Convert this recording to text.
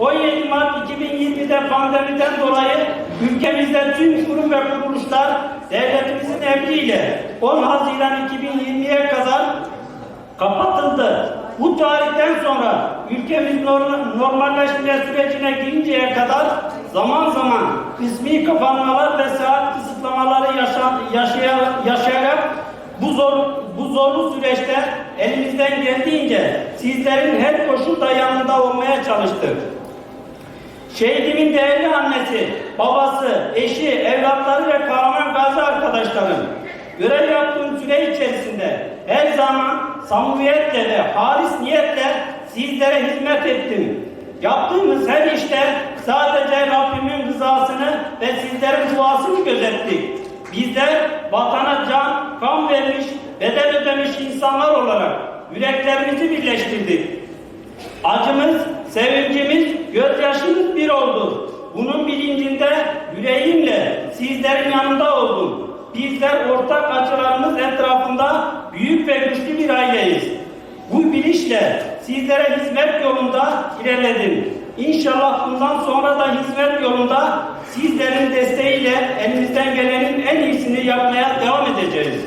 17 Mart 2020'de pandemiden dolayı ülkemizde tüm kurum ve kuruluşlar devletimizin emriyle 10 Haziran 2020'ye kadar kapatıldı. Bu tarihten sonra ülkemiz norm- normalleşme sürecine girinceye kadar zaman zaman kısmi kapanmalar ve saat kısıtlamaları yaşa- yaşaya- yaşayarak bu zor bu zorlu süreçte elimizden geldiğince sizlerin her koşulda yanında olmaya çalıştık. Şehidimin değerli annesi, babası, eşi, evlatları ve kahraman gazi arkadaşlarım görev yaptığım süre içerisinde her zaman samimiyetle ve halis niyetle sizlere hizmet ettim. Yaptığımız her işte sadece Rabbimin rızasını ve sizlerin duasını gözettik. Bizler vatana can, kan vermiş, bedel ödemiş insanlar olarak yüreklerimizi birleştirdik. Acımız, sevincimiz, sizlerin yanında oldum. Bizler ortak acılarımız etrafında büyük ve güçlü bir aileyiz. Bu bilinçle sizlere hizmet yolunda ilerledim. İnşallah bundan sonra da hizmet yolunda sizlerin desteğiyle elimizden gelenin en iyisini yapmaya devam edeceğiz.